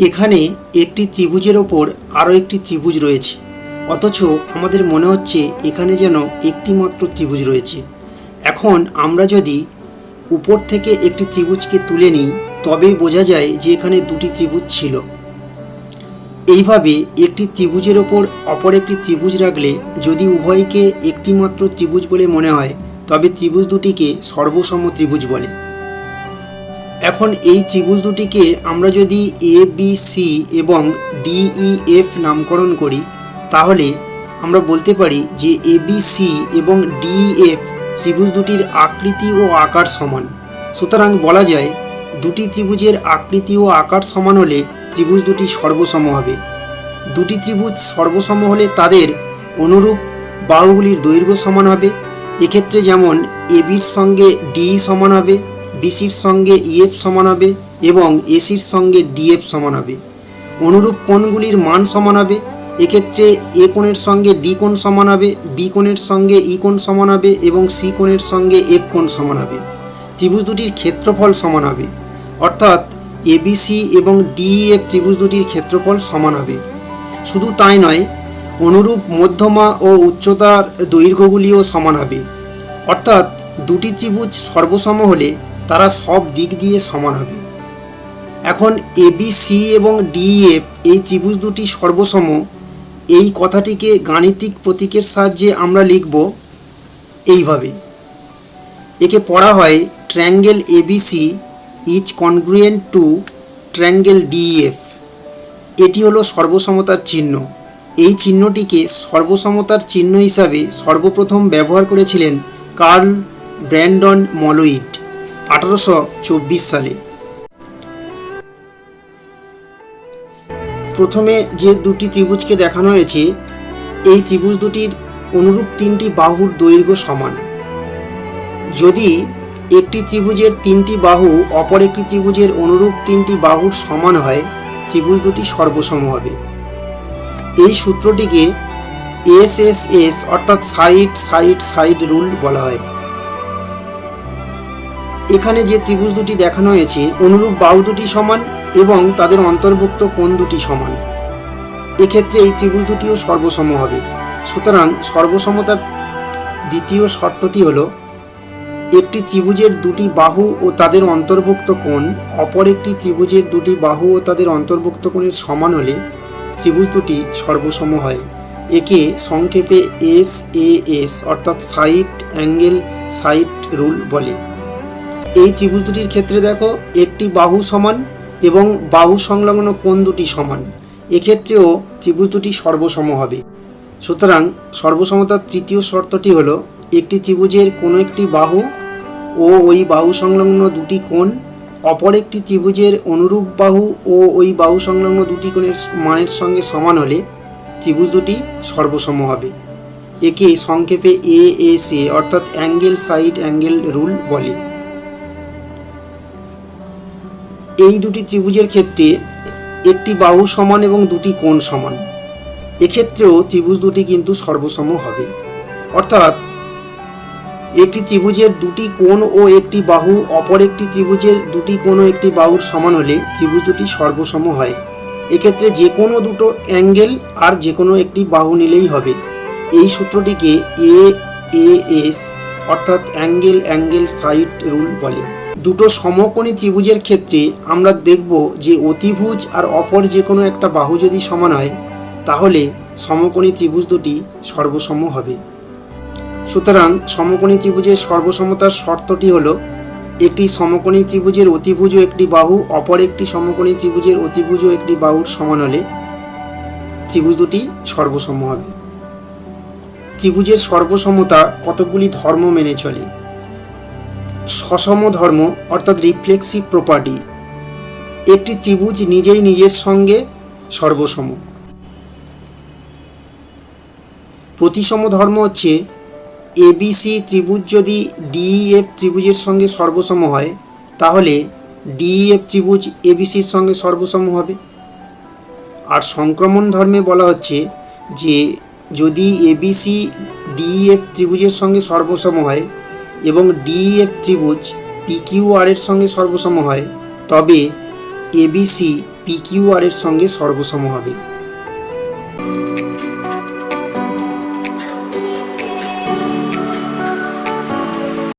এখানে একটি ত্রিভুজের ওপর আরও একটি ত্রিভুজ রয়েছে। অথচ আমাদের মনে হচ্ছে এখানে যেন একটি মাত্র ত্রিভুজ রয়েছে। এখন আমরা যদি উপর থেকে একটি ত্রিভুজকে তুলে নিই, তবেই বোঝা যায় যে এখানে দুটি ত্রিভুজ ছিল। এইভাবে একটি ত্রিভুজের ওপর অপর একটি ত্রিভুজ রাখলে যদি উভয়কে একটি মাত্র ত্রিভুজ বলে মনে হয়, তবে ত্রিভুজ দুটিকে সর্বসম ত্রিভুজ বলে। এখন এই ত্রিভুজ দুটিকে আমরা যদি এ বি সি এবং ডিই এফ নামকরণ করি, তাহলে আমরা বলতে পারি যে এ বি সি এবং ডিএফ ত্রিভুজ দুটির আকৃতি ও আকার সমান। সুতরাং বলা যায় দুটি ত্রিভুজের আকৃতি ও আকার সমান হলে ত্রিভুজ দুটি সর্বসম হবে। দুটি ত্রিভুজ সর্বসম হলে তাদের অনুরূপ বাহুগুলির দৈর্ঘ্য সমান হবে। এক্ষেত্রে যেমন এবির সঙ্গে ডি সমান হবে বিসির সঙ্গে ইএফ সমান হবে এবং এসির সঙ্গে ডিএফ সমান হবে। অনুরূপ কোণগুলির মান সমান হবে, এক্ষেত্রে এ কোণের সঙ্গে ডি কোণ সমান হবে, বি কোণের সঙ্গে ই কোণ সমান হবে এবং সি কোণের সঙ্গে এফ কোণ সমান হবে। ত্রিভুজ দুটির ক্ষেত্রফল সমান হবে, অর্থাৎ এবিসি এবং ডিএফ ত্রিভুজ দুটির ক্ষেত্রফল সমান হবে। শুধু তাই নয়, অনুরূপ মধ্যমা ও উচ্চতার দৈর্ঘ্যগুলিও সমান হবে, অর্থাৎ দুটি ত্রিভুজ সর্বসম হলে তারা সব দিক দিয়ে সমান হবে। এখন এবিসি এবং ডিএফ এই ত্রিভুজ দুটি সর্বসম, এই কথাটিকে গাণিতিক প্রতীকের সাহায্যে আমরা লিখব এইভাবে। একে পড়া হয় triangle A B C is congruent to triangle D F এটি হলো সর্বসমতার চিহ্ন। এই চিহ্নটিকে সর্বসমতার চিহ্ন হিসাবে সর্বপ্রথম ব্যবহার করেছিলেন কার্ল ব্র্যান্ডন মলোইড আঠারোশো চব্বিশ সালে। প্রথমে যে দুটি ত্রিভুজকে দেখানো হয়েছে, এই ত্রিভুজ দুটির অনুরূপ তিনটি বাহুর দৈর্ঘ্য সমান। যদি একটি ত্রিভুজের তিনটি বাহু অপর একটি ত্রিভুজের অনুরূপ তিনটি বাহুর সমান হয়, ত্রিভুজ দুটি সর্বসম হবে। এই সূত্রটিকে এস এস এস অর্থাৎ সাইড সাইড সাইড রুল বলা হয়। এখানে যে ত্রিভুজ দুটি দেখানো হয়েছে, অনুরূপ বাহু দুটি সমান এবং তাদের অন্তর্ভুক্ত কোণ দুটি সমান। এক্ষেত্রে এই ত্রিভুজ দুটিও সর্বসম হবে। সুতরাং সর্বসমতার দ্বিতীয় শর্তটি হলো, একটি ত্রিভুজের দুটি বাহু ও তাদের অন্তর্ভুক্ত কোণ, অপর একটি ত্রিভুজের দুটি বাহু ও তাদের অন্তর্ভুক্ত কোণের সমান হলে ত্রিভুজ দুটি সর্বসম হয়। একে সংক্ষেপে এস এ এস অর্থাৎ সাইড অ্যাঙ্গেল সাইড রুল বলে। এই ত্রিভুজ দুটির ক্ষেত্রে দেখো, একটি বাহু সমান এবং বাহু সংলগ্ন কোণ দুটি সমান। এক্ষেত্রেও ত্রিভুজ দুটি সর্বসম হবে। সুতরাং সর্বসমতার তৃতীয় শর্তটি হলো, একটি ত্রিভুজের কোনো একটি বাহু ও ওই বাহু সংলগ্ন দুটি কোণ, অপর একটি ত্রিভুজের অনুরূপ বাহু ও ওই বাহু সংলগ্ন দুটি কোণের মানের সঙ্গে সমান হলে ত্রিভুজ দুটি সর্বসম হবে। একে সংক্ষেপে এ এ এ অর্থাৎ অ্যাঙ্গেল সাইড অ্যাঙ্গেল রুল বলে। এই দুটি ত্রিভুজের ক্ষেত্রে একটি বাহু সমান এবং দুটি কোণ সমান। এক্ষেত্রেও ত্রিভুজ দুটি কিন্তু সর্বসম হবে। অর্থাৎ একটি ত্রিভুজের দুটি কোণ ও একটি বাহু, অপর একটি ত্রিভুজের দুটি কোণ ও একটি বাহুর সমান হলে ত্রিভুজ দুটি সর্বসম হয়। এক্ষেত্রে যে কোনো দুটো অ্যাঙ্গেল আর যে কোনো একটি বাহু নিলেই হবে। এই সূত্রটিকে এ এ এস অর্থাৎ অ্যাঙ্গেল অ্যাঙ্গেল, সাইড, রুল বলে। দুটো সমকোণী ত্রিভুজের ক্ষেত্রে আমরা দেখব যে অতিভুজ আর অপর যে কোনো একটা বাহু যদি সমান হয়, তাহলে সমকোণী ত্রিভুজ দুটি সর্বসম হবে। সুতরাং সমকোণী ত্রিভুজের সর্বসমতার শর্তটি হল, একটি সমকোণী ত্রিভুজের অতিভুজ ও একটি বাহু, অপর একটি সমকোণী ত্রিভুজের অতিভুজ ও একটি বাহুর সমান হলে ত্রিভুজ দুটি সর্বসম হবে। ত্রিভুজের সর্বসমতা কতগুলি ধর্ম মেনে চলে? সসম ধর্ম, অর্থাৎ রিফ্লেক্সিভ প্রপার্টি একটি ত্রিভুজ নিজেই নিজের সঙ্গে সর্বসম। প্রতিসম ধর্ম হচ্ছে এবিসি ত্রিভুজ যদি ডিএফ ত্রিভুজের সঙ্গে সর্বসম হয়, তাহলে ডিএফ ত্রিভুজ এবিসির সঙ্গে সর্বসম হবে। আর সংক্রমণ ধর্মে বলা হচ্ছে যে যদি এবিসি ডিএফ ত্রিভুজের সঙ্গে সর্বসম হয় এবং ডিএফ ত্রিভুজ পিকিউআর এর সঙ্গে সর্বসম হয়, তবে এবিসি পিকিউআর এর সঙ্গে সর্বসম হবে।